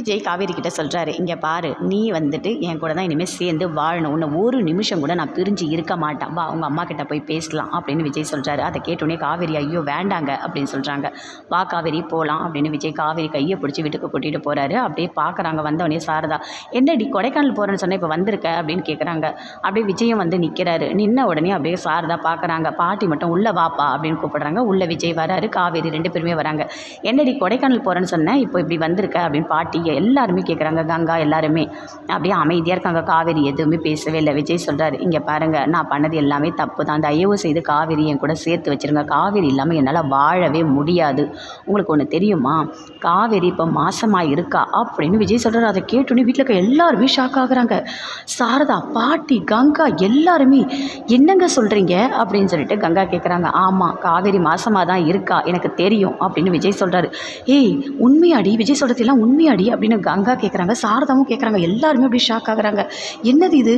விஜய் காவேரி கிட்ட சொல்கிறாரு இங்கே பாரு நீ வந்துட்டு என் கூட தான் இனிமேல் சேர்ந்து வாழணும். உன்னை ஒரு நிமிஷம் கூட நான் பிரிஞ்சு இருக்க மாட்டேன். வா உங்கள் அம்மா கிட்ட போய் பேசலாம் அப்படின்னு விஜய் சொல்கிறாரு அதை கேட்டோடனே காவேரி ஐயோ வேண்டாங்க அப்படின்னு சொல்கிறாங்க வா காவேரி போகலாம் அப்படின்னு விஜய் காவேரி கையை பிடிச்சி வீட்டுக்கு கூட்டிகிட்டு போகிறாரு அப்படியே பார்க்குறாங்க வந்தவொடனே சாரதா என்னடி கொடைக்கானல் போகிறேன்னு சொன்னால் இப்போ வந்திருக்க? அப்படின்னு கேட்குறாங்க அப்படியே விஜயம் வந்து நிற்கிறாரு நின்ன உடனே அப்படியே சாரதா பார்க்குறாங்க பாட்டி மட்டும் உள்ளே வாப்பா அப்படின்னு கூப்பிடுறாங்க. உள்ளே விஜய் வராரு. காவேரி ரெண்டு பேருமே வராங்க. என்னடி கொடைக்கானல் போகிறேன்னு சொன்னேன் இப்போ இப்படி வந்திருக்க? அப்படின்னு பாட்டி எல்லாருமே கேட்குறாங்க கங்கா எல்லாருமே. அப்படியே அமைதியாக இருக்காங்க. காவேரி எதுவுமே பேசவே இல்லை. விஜய் சொல்கிறாரு இங்கே பாருங்கள் நான் பண்ணது எல்லாமே தப்பு தான். தயவு செய்து காவேரி என் கூட சேர்த்து வச்சிருங்க. காவேரி இல்லாமல் என்னால் வாழவே முடியாது. உங்களுக்கு ஒன்று தெரியுமா? காவேரி இப்போ மாசமாக இருக்கா? அப்படின்னு விஜய் சொல்கிறார் அதை கேட்டோன்னே வீட்டில் இருக்க எல்லாருமே ஷாக் ஆகுறாங்க. சாரதா பாட்டி கங்கா எல்லாருமே என்னங்க சொல்கிறீங்க அப்படின்னு சொல்லிட்டு கங்கா கேட்குறாங்க ஆமாம் காவேரி மாசமாக தான் இருக்கா. எனக்கு தெரியும். அப்படின்னு விஜய் சொல்கிறாரு ஏய் உண்மையாடி விஜய் சொல்கிறதெல்லாம் உண்மையாடி அப்படின்னு கங்கா கேட்குறாங்க சாரதாவும் கேட்குறாங்க எல்லாருமே அப்படி ஷாக் ஆகுறாங்க. என்னது இது?